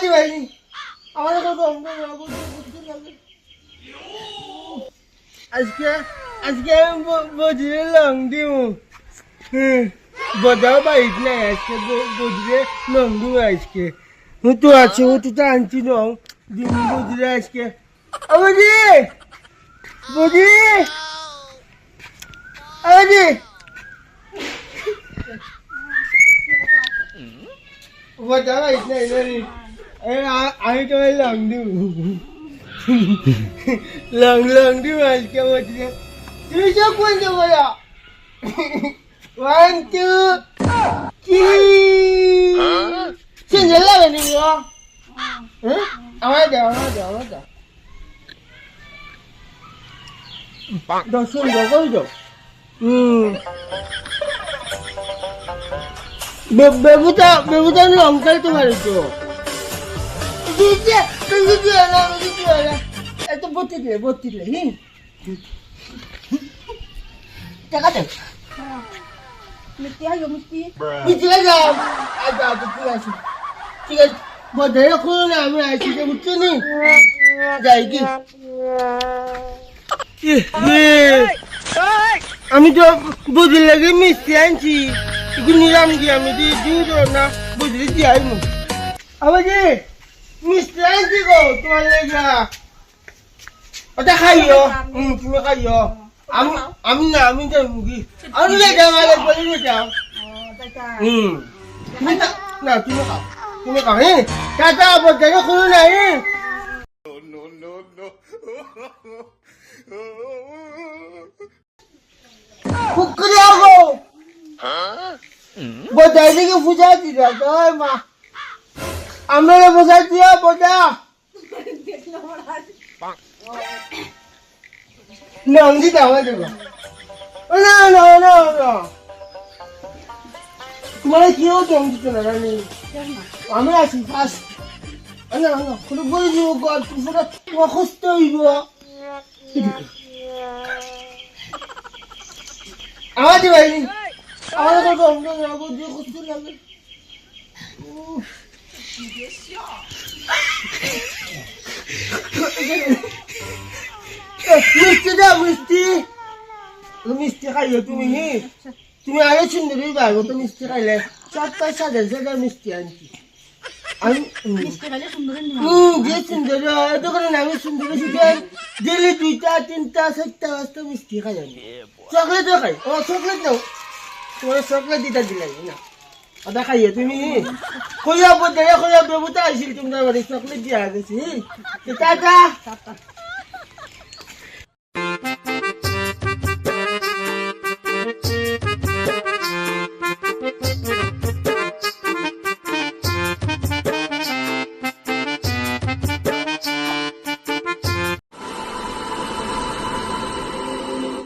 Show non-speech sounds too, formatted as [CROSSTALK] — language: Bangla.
দি ভাই আমার আজকে আজকে বজরে লং দিও বদাও বাইক নাই আজকে বজরে লং দিও আজকে। ও তো আছে ও তো আনছি নং দিন বজরে আজকে। আমাদি বদি बतावा इतना इधर अरे आई तो मैं लंग दू लंग लंग दू आज क्या बोलते तू सब कौन से बोला one two three xin lỗi là mình đi [LAUGHS] không? Ừ? Ông ấy đều, ông ấy đều, ông ấy đều. Đó xuân đó có được. Ừ. বেবুটা বেবুটা লঙ্কা তোমার তো তুমি দিয়ে না আমি দিয়ে না এত বত্তি দিলে বত্তি দিলে হুম। টাকা দেয় মিষ্টি আইও মিষ্টি। ঠিক আছে ঠিক আছে। ঠিক আছে। বদলে খুলো না আমি আছি যে বুঝছ নি? যাই কি। আমি তো বুঝলি লাগে মিষ্টি আনছি। একটু নিলাম আমি দিয়ে দিও না বুঝলি দিয়ে আইমু আবার যে আনছি গো তোমার লেগা ওটা খাইও হুম তুমি খাইও আমি আমি না আমি যাই মুগি আমি লেগে আমার বলি যাও হুম না তুমি খাও তুমি খাও হ্যাঁ টাটা বদলে খুলো না হ্যাঁ ফুকরে আগো বদাই থেকে পূজা দিলা জয় মা। আমরা বোঝা দিয়া বোঝা। নন্দি দাওয়া দেবো না না না না। তোমার কেউ জম দিত দিব আমার দি মিষ্টি দাও মিষ্টি মিষ্টি খাইও তুমি। তুমি আগে সুন্দরী পারব তো মিষ্টি খাইলে চারটা সাড়ে সাড়ে মিষ্টি আনছি খাইলে মিষ্টি খাই ও চকলেট দাও তোমার চকলেট দিতে দিলাই না? ওটা খাইয়ে তুমি? কইয়া বদলে কইয়া বেবুতা আইছিল তোমার বাড়ি চকলেট দিয়া গেছি টাটা